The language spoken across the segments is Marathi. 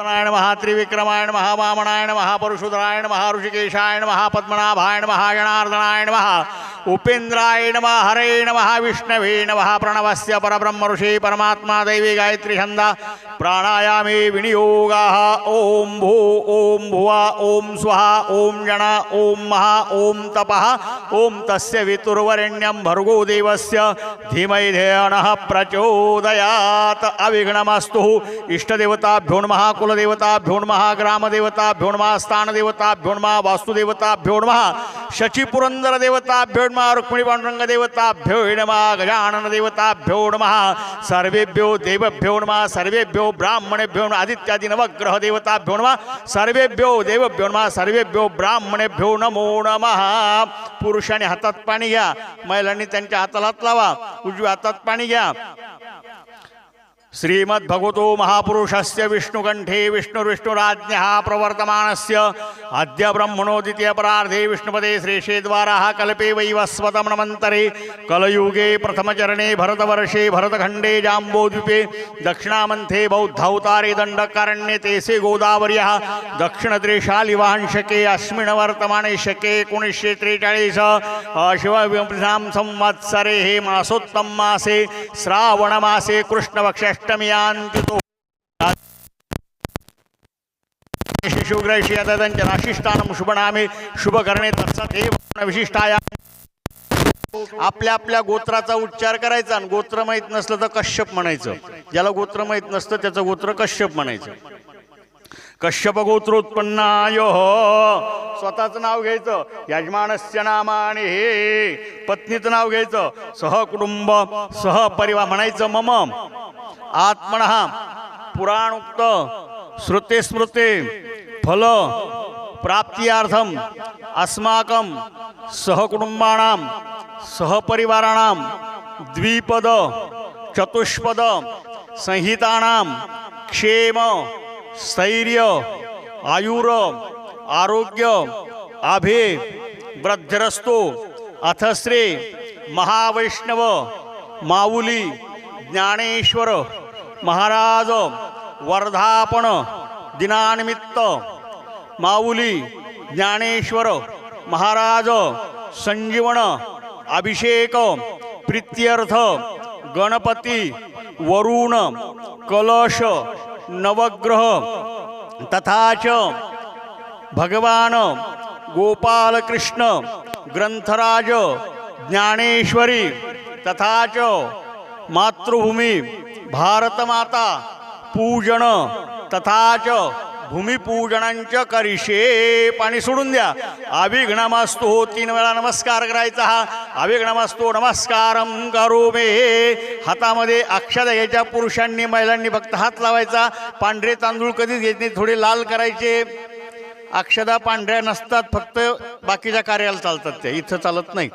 नारायण महात्रिविक्रमायण महावामनायण महापरुषुधरायण महाऋषिकेशायण महापद्मनाभायण महाजनार्दनायण महा उपेंद्राय नमः हरे नमः विष्णवे प्रणवस्य परब्रह्म ऋषी परमात्मा दैवी गायत्री छंदा प्राणायामे विनियोगा। ॐ भू ॐ भुवा ॐ स्वहा ॐ जन ॐ महा ॐ तपः ॐ तस्य वितुर्वरेण्यं भर्गो देवस्य धीमहि धियनः प्रचोदयात्। अविघ्नमस्तु। इष्टदेवताभ्यो नमः मूलदेवता भ्योणमहा ग्रामदेवता भ्योणमहा स्थानदेवता भ्योणमहा वास्तुदेवता भ्योणमहा शचीपुरंदर देवता भ्योणमहा रुक्मिणी पांडुरंग देवता भ्योणमा गजानन देवता भ्योणमहा सर्वेभ्यो देवभ्यो सर्वेभ्यो ब्राह्मणेभ्यो नमः आदित्यादि नवग्रह देवता भ्योणमा सर्वेभ्यो देवभ्यो सर्वेभ्यो ब्राह्मणेभ्यो नमो नमः। पुरुषाने हातात पाणी घ्या महिलांनी त्यांच्या हाताला हात लावा उजव्या हातात पाणी घ्या। श्रीमद्भगवतो महापुरुषस्य विष्णुकण्ठे विष्णुर्विष्णुराज्ञः प्रवर्तमानस्य अद्य ब्रह्मणो द्वितीयपरार्धे विष्णुपदे श्रेषेद्वाराः कल्पे वैवस्वतमनमन्तरे कलयुगे प्रथमचरणे भरतवर्षे भरतखण्डे जाम्बोद्वीपे दक्षिणामन्थे बौद्धावतारे दण्डकारण्ये तेसे गोदावर्यः दक्षिणत्रिशालिवांशके अस्मिन् वर्तमाने शके एकोणीसशे त्रेचाळीस शिवनां संवत्सरे हे मासोत्तम मासे श्रावणमासे कृष्णपक्षाष्टमीयांतितो शिशुग्रहिषी आता त्यांच्या शुभनामे शुभकरणे तत्सत हे विशिष्टाया। आपल्या आपल्या गोत्राचा उच्चार करायचा आणि गोत्र माहीत नसलं तर कश्यप म्हणायचं. ज्याला गोत्र माहीत नसतं त्याचं गोत्र कश्यप म्हणायचं. कश्यप गोत्रोत्पन्नाय हो। स्वतःचं नाव घ्यायचं. यजमानस्य नामाने हे। पत्नीचं नाव घ्यायचं. सहकुटुंब सहपरिवार म्हणायचं मम। आत्मन पुराणोक्त श्रुते स्मृते। फल प्राप्तियार्थम अस्माकं सहकुटुंबाणां सहपरिवाराणां द्विपद चतुष्पद संहितानां क्षेम स्थैर्य आयुर आरोग्य आभे वृद्धिरस्तो अथश्रे महावैष्णव माऊली ज्ञानेश्वर महाराज वर्धापण दिनानिमित्त माऊली ज्ञानेश्वर महाराज संजीवन अभिषेक प्रित्यर्थ गणपती वरुण कलश नवग्रह तथा च भगवान गोपालकृष्ण ग्रंथराज ज्ञानेश्वरी तथा च मातृभूमी भारतमाता पूजन तथा च भूमिपूजनांच्या करिशे पाणी सोडून द्या. अभिघ्नमास्तु हो तीन वेळा नमस्कार करायचा हा. अभिघ्नमास्तु हो, नमस्कार करू मे. हातामध्ये अक्षद घ्यायच्या पुरुषांनी महिलांनी फक्त हात लावायचा. पांढरे तांदूळ कधीच घेत नाही थोडे लाल करायचे. अक्षदा पांढऱ्या नसतात फक्त बाकीच्या कार्याला चालतात त्या. इथं चालत नाही.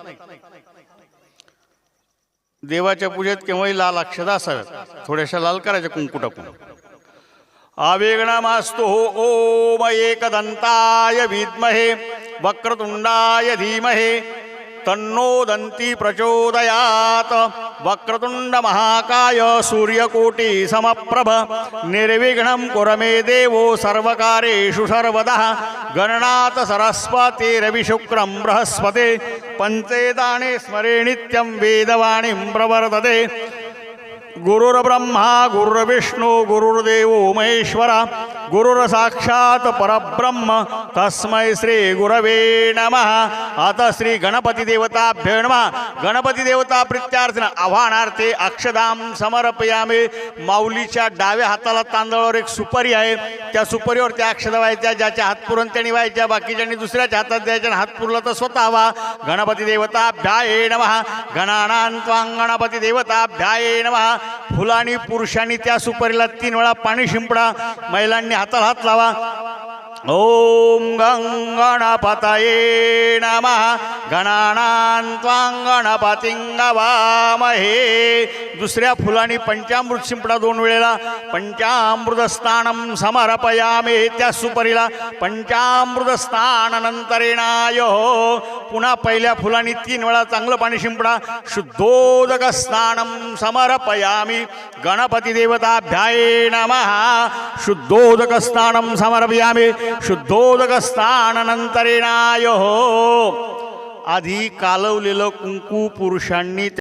देवाच्या पूजेत केव्हाही लाल अक्षदा असाव्यात. थोड्याशा लाल करायच्या कुंकू टाकून आवेगणमास्तु हो, ओम एकदन्ताय विद्महे वक्रतुंडाय धीमहे तन्नो दन्ती प्रचोदयात्। वक्रतुंड महाकाय सूर्यकोटि समप्रभ निर्विघ्नं कुरमे देवो सर्वकारेषु सर्वदः। गणनाथ सरस्वतीरविशुक्रं बृहस्पते पञ्चेदाने स्मरे नित्यं वेदवाणीं प्रवर्तते। गुरुर्ब्रह्मा गुरुर्विष्णू गुरुर्देवो महेश्वर गुरुर्साक्षात् परब्रह्म तस्मै श्री गुरवे नम. आता श्री गणपती देवता नमः. गणपती देवता प्रित्यार्थन आव्हानार्थे अक्षदाम समर्पयामे. माऊलीच्या डाव्या हाताला तांदळावर एक सुपारी आहे. त्या सुपारीवर त्या अक्षदा व्हायच्या ज्याच्या हातपुरण त्यांनी व्हायच्या बाकीच्यांनी दुसऱ्याच्या हातात द्यायच्या हात पुरला तर स्वतः व्हा गणपती देवताभ्याये नमः. गणानां त्वां गणपती देवताभ्याये नमः. फुलांनी पुरुषांनी त्या सुपारीला तीन वेळा पाणी शिंपडा महिलांनी हाताला हात लावा. ओम गङ्गणपतये नमः. गणानां त्वां दुसऱ्या फुलांनी पंचामृत शिंपडा दोन वेळेला. पंचामृतस्थानं समर्पयामे त्या सुपरीला. पंचामृत हो पुन्हा पहिल्या फुलांनी तीन वेळा चांगलं पाणी शिंपडा. शुद्धोदक स्नानं समर्पयामी. गणपती देवताभ्याय नमः. शुद्धोदक स्नानं समर्पयामी. शुद्धोदक स्नानंतरेणाय आधी कालवलेलं कुंकू पुरुषांनी